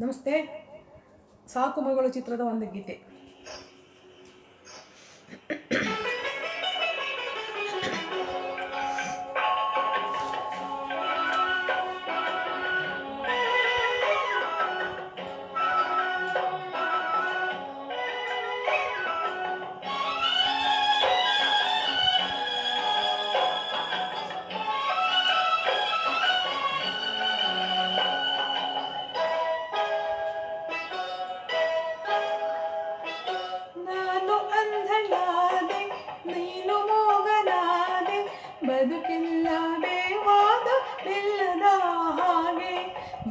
ನಮಸ್ತೆ. ಸಾಕು ಮಗಳು ಚಿತ್ರದ ಒಂದು ಗೀತೆ.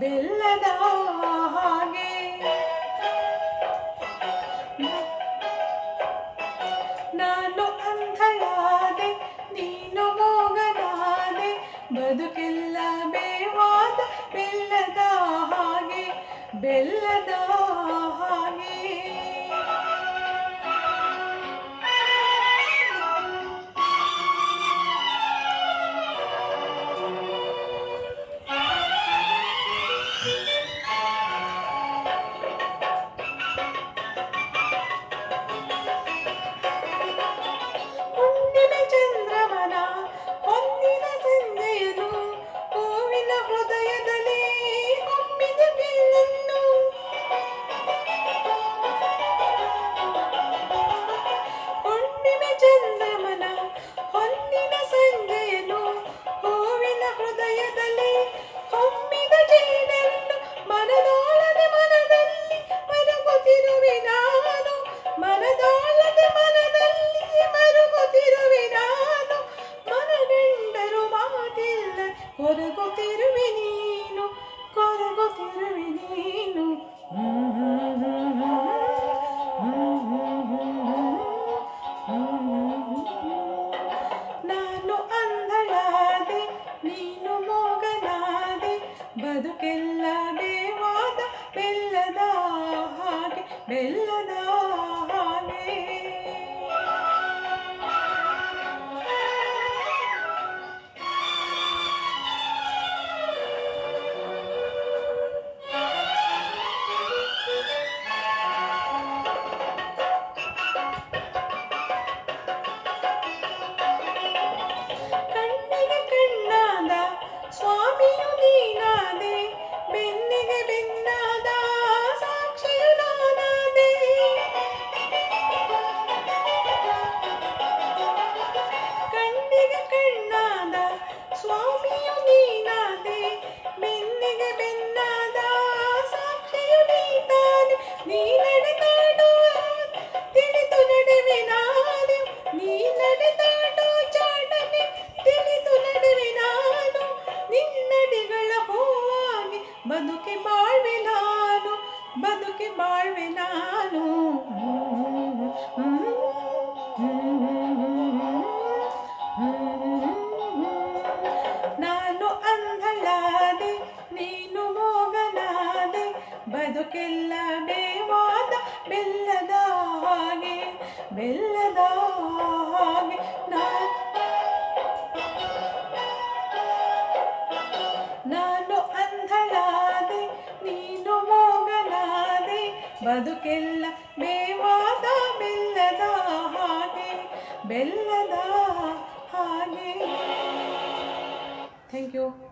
ಬೆಲ್ಲದ ಹಾಗೆ. ನಾನು ಅಂಧಳಾದೆ ನೀನು ಮೋಗನಾದೆ ಬದುಕಿಲ್ಲ ಬೇವಾದ ಬೆಲ್ಲದ ಹಾಗೆ ಬೆಲ್ಲದ ಕೊರಗುತ್ತಿರುವೆ ನೀನು. ನಾನು ಅಂಧಳಾದೆ ನೀನು ಮೋಗನಾದೆ ಬದುಕೆಲ್ಲ ಬೇವಾದ ಬೆಲ್ಲದ ಹಾಗೆ ಬೆಲ್ಲದ ಬಾಳ್ವೆ ನಾನು ಬದುಕಿ ಬಾಳ್ವೆ ನಾನು. ನಾನು ಅಂಧಳಾದೆ ನೀನು ಮೋಗನಾದೆ ಬದುಕೆಲ್ಲ ಬೇವಾದ ಬೆಲ್ಲದ ಹಾಗೆ ಬೆಲ್ಲದ ಬದುಕೆಲ್ಲ ಮೇವಾದ ಬೆಲ್ಲದ ಹಾಗೆ ಬೆಲ್ಲದ ಹಾಗೆ. Thank you